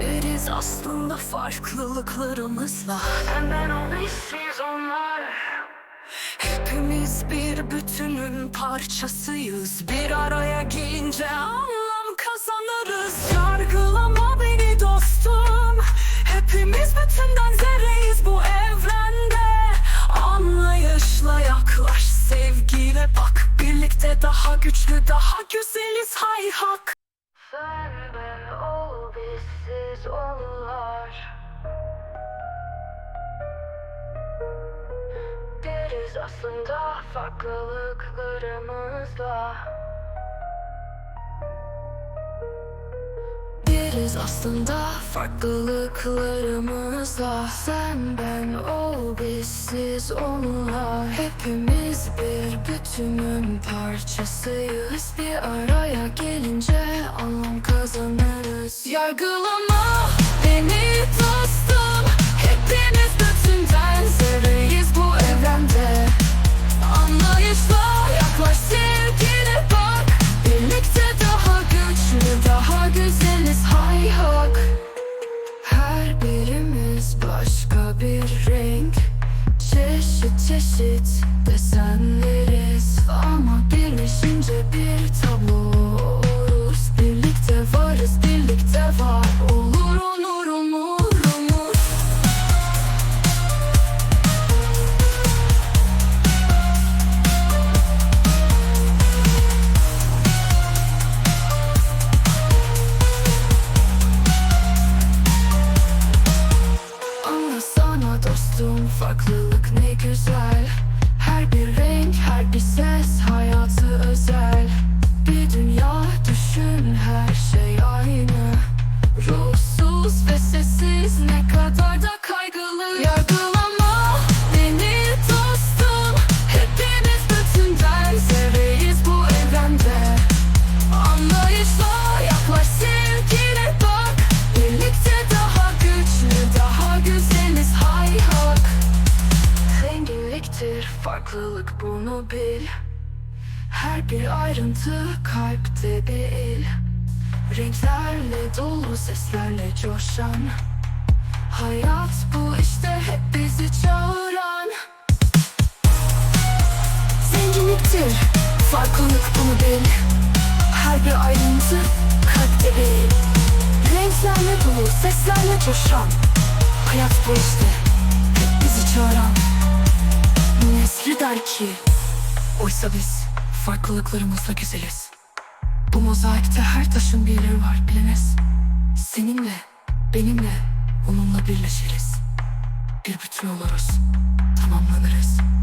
Biriz aslında farklılıklarımızla. Sen ben o biziz onlar. Hepimiz bir bütünün parçasıyız. Bir araya gelince anlam kazanırız. Yargılama beni dostum. Hepimiz bütünden zerreyiz bu evrende. Anlayışla yaklaş sevgiyle bak Birlikte daha güçlü daha güzeliz Biriz aslında farklılıklarımızla Biriz aslında farklılıklarımızla Sen ben o biz siz onlar Hepimiz bir bütünün parçasıyız Bir araya gelince anlam kazanırız Yargılama daha güzeliz hay hak. Her birimiz başka bir renk. Çeşit çeşit farklılık ne güzel. Her bir renk her bir ses farklılık bunu bil. Her bir ayrıntı kalpte bir Renklerle dolu seslerle coşan. Hayat bu işte hep bizi çağıran. Zenginliktir farklılık bunu bil. Her bir ayrıntı kalpte bir Renklerle dolu seslerle coşan. Hayat bu işte hep bizi çağıran der ki. Oysa biz farklılıklarımızla güzeliz. Bu mozaikte her taşın bir yeri var biliniz. Seninle, benimle, onunla birleşiriz. Bir bütün oluruz, tamamlanırız